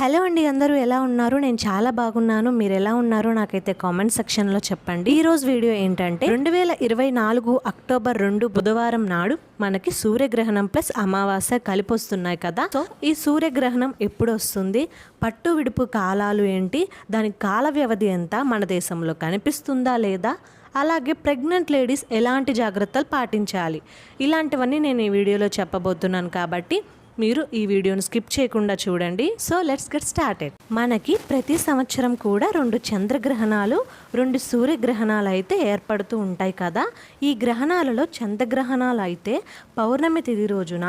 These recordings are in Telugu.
హలో అండి అందరూ ఎలా ఉన్నారు? నేను చాలా బాగున్నాను. మీరు ఎలా ఉన్నారో? నాకైతే కామెంట్ సెక్షన్లో చెప్పండి. ఈ రోజు వీడియో ఏంటంటే రెండు వేల ఇరవై నాలుగు అక్టోబర్ రెండు బుధవారం నాడు మనకి సూర్యగ్రహణం ప్లస్ అమావాస్య కలిపి వస్తున్నాయి కదా. సో ఈ సూర్యగ్రహణం ఎప్పుడు వస్తుంది పట్టు విడుపు కాలాలు ఏంటి? దాని కాల వ్యవధి ఎంత? మన దేశంలో కనిపిస్తుందా లేదా? అలాగే ప్రెగ్నెంట్ లేడీస్ ఎలాంటి జాగ్రత్తలు పాటించాలి? ఇలాంటివన్నీ నేను ఈ వీడియోలో చెప్పబోతున్నాను కాబట్టి మీరు ఈ వీడియోను స్కిప్ చేయకుండా చూడండి. సో లెట్స్ గెట్ స్టార్టెడ్ మనకి ప్రతి సంవత్సరం కూడా రెండు చంద్రగ్రహణాలు రెండు సూర్యగ్రహణాలు అయితే ఏర్పడుతూ ఉంటాయి కదా. ఈ గ్రహణాలలో చంద్రగ్రహణాలు అయితే పౌర్ణమి తిథి రోజున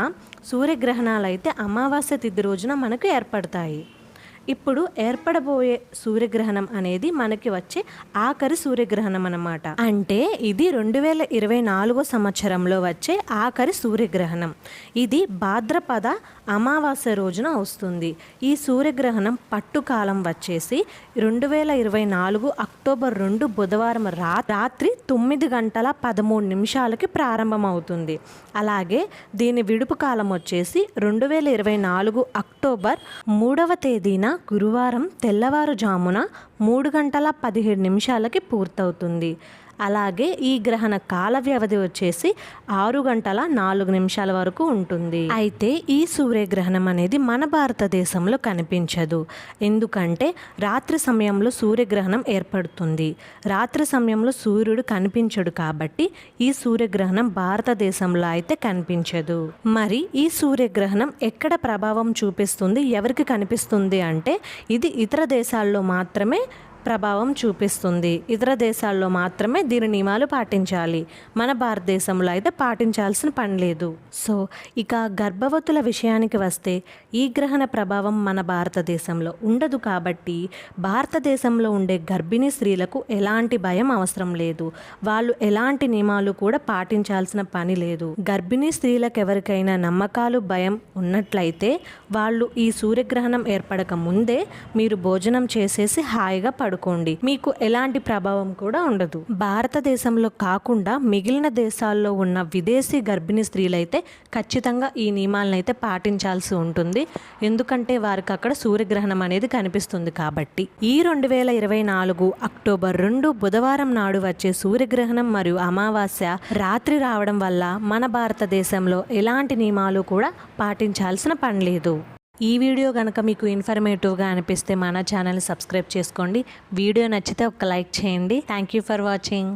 సూర్యగ్రహణాలు అయితే అమావాస్య తిథి రోజున మనకు ఏర్పడతాయి. ఇప్పుడు ఏర్పడబోయే సూర్యగ్రహణం అనేది మనకి వచ్చే ఆఖరి సూర్యగ్రహణం అన్నమాట. అంటే ఇది రెండు వేల ఇరవై నాలుగో సంవత్సరంలో వచ్చే ఆఖరి సూర్యగ్రహణం. ఇది భాద్రపద అమావాస్య రోజున వస్తుంది. ఈ సూర్యగ్రహణం పట్టుకాలం వచ్చేసి రెండు వేల ఇరవై నాలుగు అక్టోబర్ రెండు బుధవారం రా రాత్రి తొమ్మిది గంటల పదమూడు నిమిషాలకి ప్రారంభమవుతుంది. అలాగే దీని విడుపు కాలం వచ్చేసి రెండు వేల ఇరవై నాలుగు అక్టోబర్ మూడవ తేదీన గురువారం తెల్లవారుజామున మూడు గంటల పదిహేడు నిమిషాలకి పూర్తవుతుంది. అలాగే ఈ గ్రహణ కాల వ్యవధి వచ్చేసి ఆరు గంటల నాలుగు నిమిషాల వరకు ఉంటుంది. అయితే ఈ సూర్యగ్రహణం అనేది మన భారతదేశంలో కనిపించదు. ఎందుకంటే రాత్రి సమయంలో సూర్యగ్రహణం ఏర్పడుతుంది. రాత్రి సమయంలో సూర్యుడు కనిపించడు కాబట్టి ఈ సూర్యగ్రహణం భారతదేశంలో అయితే కనిపించదు. మరి ఈ సూర్యగ్రహణం ఎక్కడ ప్రభావం చూపిస్తుంది? ఎవరికి కనిపిస్తుంది అంటే ఇది ఇతర దేశాల్లో మాత్రమే ప్రభావం చూపిస్తుంది. ఇతర దేశాల్లో మాత్రమే దీని నియమాలు పాటించాలి. మన భారతదేశంలో అయితే పాటించాల్సిన పని లేదు. సో ఇక గర్భవతుల విషయానికి వస్తే ఈ గ్రహణ ప్రభావం మన భారతదేశంలో ఉండదు కాబట్టి భారతదేశంలో ఉండే గర్భిణీ స్త్రీలకు ఎలాంటి భయం అవసరం లేదు. వాళ్ళు ఎలాంటి నియమాలు కూడా పాటించాల్సిన పని లేదు. గర్భిణీ స్త్రీలకు ఎవరికైనా నమ్మకాలు భయం ఉన్నట్లయితే వాళ్ళు ఈ సూర్యగ్రహణం ఏర్పడక ముందే మీరు భోజనం చేసేసి హాయిగా పడుకోండి మీకు ఎలాంటి ప్రభావం కూడా ఉండదు. భారతదేశంలో కాకుండా మిగిలిన దేశాల్లో ఉన్న విదేశీ గర్భిణీ స్త్రీలైతే ఖచ్చితంగా ఈ నియమాలను అయితే పాటించాల్సి ఉంటుంది. ఎందుకంటే వారికి అక్కడ సూర్యగ్రహణం అనేది కనిపిస్తుంది కాబట్టి. ఈ రెండు వేల ఇరవై నాలుగు అక్టోబర్ రెండు బుధవారం నాడు వచ్చే సూర్యగ్రహణం మరియు అమావాస్య రాత్రి రావడం వల్ల మన భారతదేశంలో ఎలాంటి నియమాలు కూడా పాటించాల్సిన పని లేదు. ఈ వీడియో కనుక మీకు ఇన్ఫర్మేటివ్గా అనిపిస్తే మన ఛానల్ సబ్స్క్రైబ్ చేసుకోండి. వీడియో నచ్చితే ఒక లైక్ చేయండి. Thank you for watching